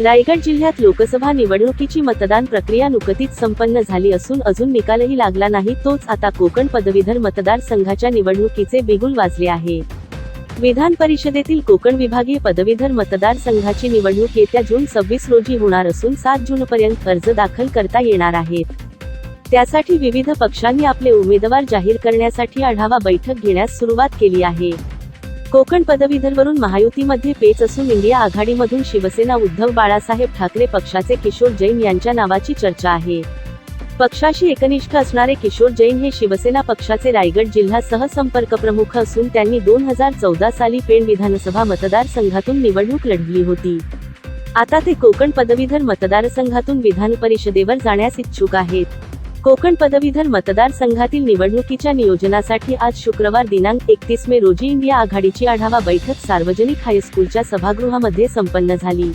रायगड जिल्ह्यात लोकसभा निवडणुकीची मतदान प्रक्रिया नुकतीच संपन्न झाली असून अजून निकालही लागला नाही तोच आता कोकण पदवीधर मतदारसंघाच्या निवडणुकीचे बिगुल वाजले आहे. विधान परिषदेतील कोकण विभागीय पदवीधर मतदारसंघाची निवडणूक येत्या जून सव्वीस रोजी होणार असून सात जूनपर्यंत अर्ज दाखल करता येणार आहेत. त्यासाठी विविध पक्षांनी आपले उमेदवार जाहीर करण्यासाठी आढावा बैठक घेण्यास सुरुवात केली आहे. कोकण पदवीधरवरून महायुतीमध्ये पेच असून इंडिया आघाडीमधून शिवसेना उद्धव बाळासाहेब ठाकरे पक्षाचे किशोर जैन यांच्या नावाची चर्चा आहे. पक्षाशी एकनिष्ठ असणारे किशोर जैन हे शिवसेना पक्षाचे रायगड जिल्हा सहसंपर्क प्रमुख असून त्यांनी दोन हजार चौदा साली पेण विधानसभा मतदारसंघातून निवडणूक लढली होती. आता ते कोकण पदवीधर मतदारसंघातून विधान परिषदेवर जाण्यास इच्छुक आहेत. कोकण पदवीधर मतदारसंघातील निवडणुकीच्या नियोजनासाठी आज शुक्रवार दिनांक एकतीस मे रोजी इंडिया आघाडीची आढावा बैठक सार्वजनिक हायस्कूलच्या सभागृहामध्ये संपन्न झाली.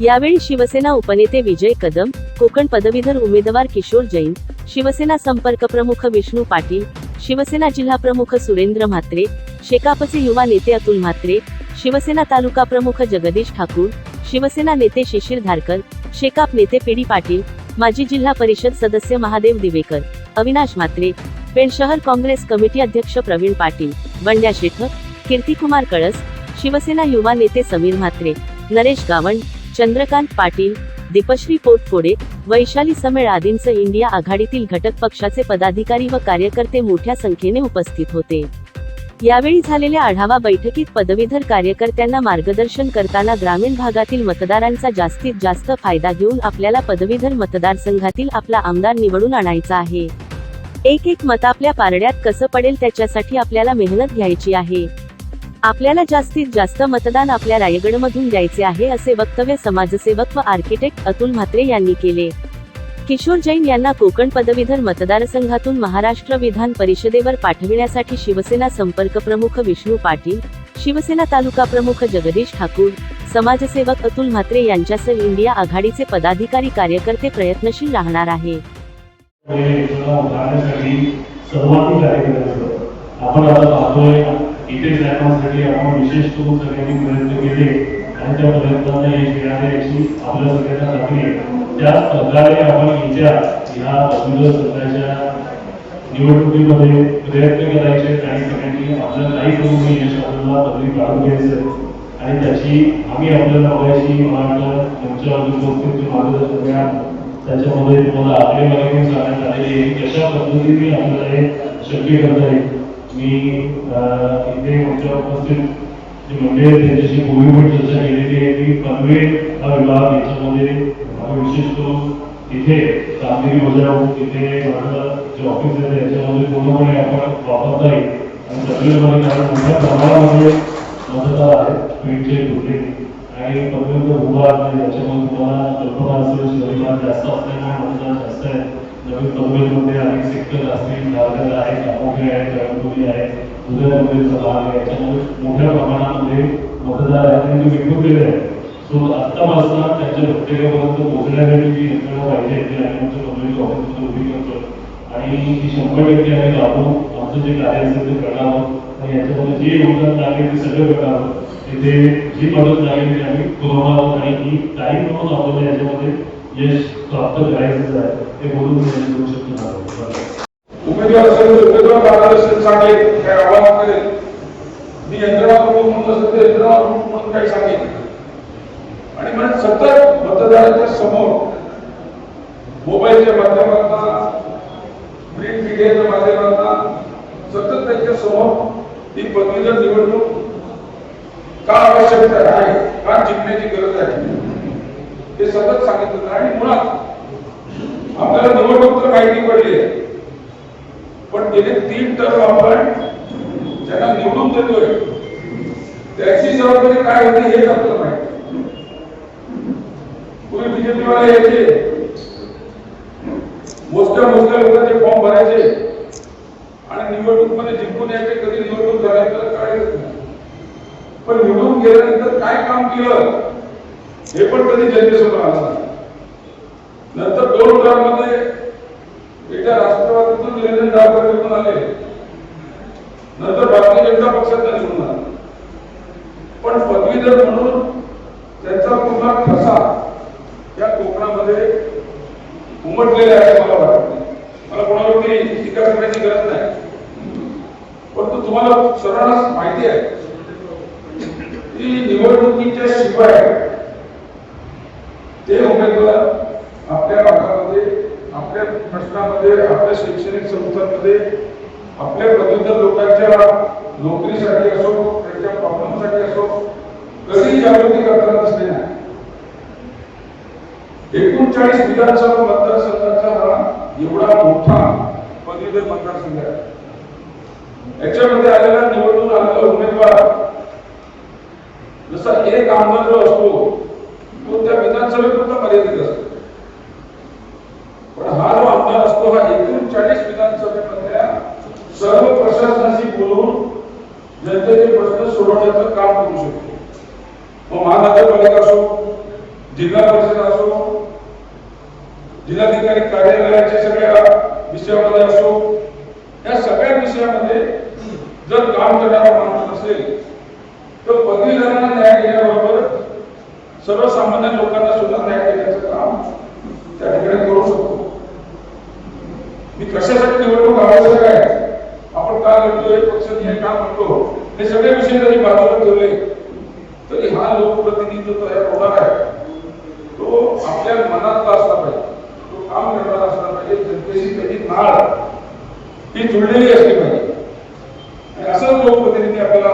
यावेळी शिवसेना उपनेते विजय कदम कोकण पदवीधर उमेदवार किशोर जैन शिवसेना संपर्क प्रमुख विष्णू पाटील शिवसेना जिल्हा प्रमुख सुरेंद्र म्हात्रे शेकापचे युवा नेते अतुल म्हात्रे शिवसेना तालुका प्रमुख जगदीश ठाकूर शिवसेना नेते शिशिर धारकर शेकाप नेते पीडी पाटील माजी जिल्हा परिषद सदस्य महादेव दिवेकर अविनाश म्हात्रे पेण शहर काँग्रेस कमिटी अध्यक्ष प्रवीण पाटील बंड्या शेठ कीर्तिकुमार कळस शिवसेना युवा नेते समीर म्हात्रे नरेश गावंड चंद्रकांत पाटील दीपश्री पोटफोडे वैशाली समेळ आदींसह इंडिया आघाडीतील घटक पक्षाचे पदाधिकारी व कार्यकर्ते मोठ्या संख्येने उपस्थित होते. यावेळी झालेल्या आढावा बैठकीत पदवीधर कार्यकर्त्यांना मार्गदर्शन करताना ग्रामीण भागातील मतदारांचा जास्तीत जास्त फायदा घेऊन आपल्याला पदवीधर मतदारसंघातील आपला आमदार निवडून आणायचा आहे. एक एक मत आपल्या पारड्यात कसं पडेल त्याच्यासाठी आपल्याला मेहनत घ्यायची आहे. आपल्याला जास्तीत जास्त मतदान आपल्या रायगडमधून द्यायचे आहे असे वक्तव्य समाजसेवक व आर्किटेक्ट अतुल म्हात्रे यांनी केले. किशोर जैन यांना कोकण पदवीधर मतदारसंघातून महाराष्ट्र विधान परिषदेवर पाठविण्यासाठी शिवसेना संपर्क प्रमुख विष्णू पाटील शिवसेना तालुका प्रमुख जगदीश ठाकूर समाजसेवक अतुल म्हात्रे यांच्यासह इंडिया आघाडीचे पदाधिकारी कार्यकर्ते प्रयत्नशील राहणार आहे. आपण आता पाहतोय इथे जाण्यासाठी आपण विशेष करून सगळ्यांनी प्रयत्न केले. प्रयत्नांना यश मिळाले याची आपल्या सगळ्यांना खात्री आहे. ज्या प्रकारे आपण येत्या ह्या पदवीधर संघाच्या निवडणुकीमध्ये प्रयत्न करायचे आणि सगळ्यांनी आपलं काही करून यश आपल्याला पदवी काढून घ्यायचं आणि त्याची आम्ही आपल्याला बघायची मला वाटतं तुमच्या उपस्थित मार्गदर्शन द्या त्याच्यामध्ये तुम्हाला आकडेवारी पण सांगण्यात आलेली आहे कशा पद्धतीने आपल्याला हे शक्य करता येईल. मी इथे तुमच्या उपस्थित जे मंडळी आहेत त्यांच्याशी पूर्वीपण चर्चा केलेली आहे की पनवेल हा विभाग याच्यामध्ये विशेष करून इथे कामगिरी बजावून इथे माझं जे ऑफ़िस आहे याच्यामध्ये पूर्णपणे आपण वापरता येईल आणि सगळीकडे कारण मोठ्या प्रमाणामध्ये मतदार आहेत पेठचे कुठले आणि पनवेलचा भूभाग आहे याच्यामध्ये तुम्हाला कल्पना असेल शहरीभाग जास्त असल्यामुळे मतदार जास्त आहे नवीन पनवेलमध्ये अनेक सेक्टर असतील दादर आहे कामोठे आहे कळमनुरी आहे उदयनमध्ये झाला आहे याच्यामध्ये मोठ्या प्रमाणामध्ये मतदार आहेत विखुरलेले आहेत सो आत्तापासून त्यांच्या प्रत्येकापर्यंत पोहोचण्यासाठी जी यंत्रणा पाहिजे ती आम्ही आमच्या पनवेलच्या ऑफिसमध्ये उभी करतो आणि ती शंभर टक्के आम्ही लागू आमचं जे कार्य असेल ते करणार आहोत आणि याच्यामध्ये जे योगदान लागेल ते सगळं करणार आहोत तिथे जी मदत लागेल ती आम्ही पुरवणार आहोत आणि ही काही म्हणून आपल्याला याच्यामध्ये यश प्राप्त करायचं आहे ते बोलून मी करू शकतो नाही असेल मार्गदर्शन सांगेल करेल मी यंत्रणा प्रमुख म्हणून असेल तर यंत्रणा प्रमुख म्हणून सांगेल आणि म्हणून सतत मतदाराच्या समोर मोबाईलच्या माध्यमातून प्रिंट मीडियाच्या माध्यमातून सतत त्यांच्यासमोर ही पदवीधर निवडणूक का आवश्यकता आहे. का जिंकण्याची गरज आहे. हे सतत सांगितलं आणि मुळात आपल्याला निवडणूक तर माहिती पडली आहे. पण गेले तीन टर्म आपण ज्यांना निवडून देतोय. त्याची जबाबदारी काय होती हे आपल्याला माहिती पूर्वी बीजेपी वाले यायचे. मोजक्या मोजक्या लोकांचे फॉर्म भरायचे. आणि निवडणूकमध्ये जिंकून यायचे कधी निवडणूक झाल्यानंतर काय पण निवडून गेल्यानंतर काय काम केलं हे पण कधी जनतेसमोर आलं नंतर दोन टर्ममध्ये एकदा आणि गावकरी निवडून आले नंतर भारतीय जनता पक्षात निवडून आले. पण पदवीधर म्हणून त्यांचा पुन्हा ठसा या कोकणामध्ये उमटलेला आहे मला वाटत. मला कोणावरती टीका करण्याची गरज नाही. परंतु तुम्हाला सर्वांनाच माहिती आहे की निवडणुकीच्या शिवाय ते उमेदवार आपल्या प्रश्नामध्ये आपल्या शैक्षणिक संस्थांमध्ये आपल्या प्रबुद्ध लोकांच्या नोकरीसाठी असो त्यांच्या प्रॉब्लेमसाठी असो कधी जागृती करताना दिसले नाही. एकोणचाळीस विधानसभा मतदारसंघाचा हा एवढा मोठा पदवीधर मतदारसंघ आहे. याच्यामध्ये आलेला निवडून आलेला उमेदवार जसा एक आमदार जो असतो तो त्या विधानसभेपुरता मर्यादित असतो पण हा जो आमदार असतो हा एकोणचाळीस विधानसभेमधल्या सर्व प्रशासनाशी बोलून जनतेचे प्रश्न सोडवण्याचं काम करू शकतो. मग महानगरपालिका असो जिल्हा परिषद असो जिल्हाधिकारी कार्यालयाच्या सगळ्या विषयामध्ये असो या सगळ्या विषयामध्ये जर काम करणारा माणूस असेल तर पदवीधरांना न्याय देण्याबरोबर सर्वसामान्य लोकांना सुद्धा न्याय देण्याचं काम त्या ठिकाणी करू शकतो. मी कशासाठी निवडणूक आवश्यक आहे आपण का लढतोय? पक्षनीय का म्हणतो? हे सगळे विषय जरी बाजूला ठेवले तरी हा लोकप्रतिनिधी जो तयार होणार आहे तो आपल्या मनातला असला पाहिजे तो काम करणारा असला पाहिजे जनतेशी त्याची नाळ ही जुळलेली असली पाहिजे. आणि लोकप्रतिनिधी आपल्याला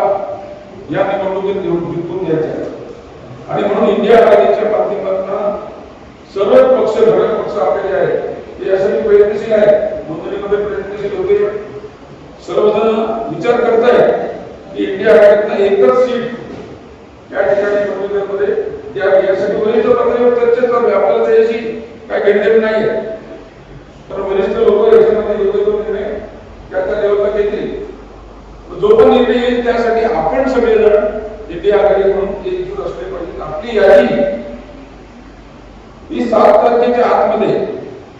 या निवडणुकीत निवडून जिंकून घ्यायचे आहे आणि म्हणून इंडिया आघाडीच्या माध्यमातून सर्व पक्ष घटक पक्ष आपले जे आहेत ते यासाठी प्रयत्नशील आहेत. नोंदणीमध्ये प्रयत्नशील होते. सर्वजण विचार करतायत. इंडिया आघाडीतनं एकच सीट या ठिकाणी पदवीधरमध्ये द्यावी यासाठी वरिष्ठ पातळीवर चर्चा चालू आहे. आपल्याला त्याच्याशी काय घेणदेण नाही आहे. तर वरिष्ठ लोक याच्यामध्ये योग्य तो निर्णय त्या त्या लेवलला घेतील. जो पण निर्णय येईल त्यासाठी आपण सगळेजण इंडिया आघाडी म्हणून एकजूट असले पाहिजे आपली यादी ही सात तारखेच्या आतमध्ये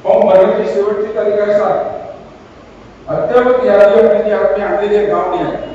फॉर्म भरण्याची शेवटची तारीख आहे सात. अद्यावत यादीवर त्यांनी आपली आणलेली आहे. गावणी आहे.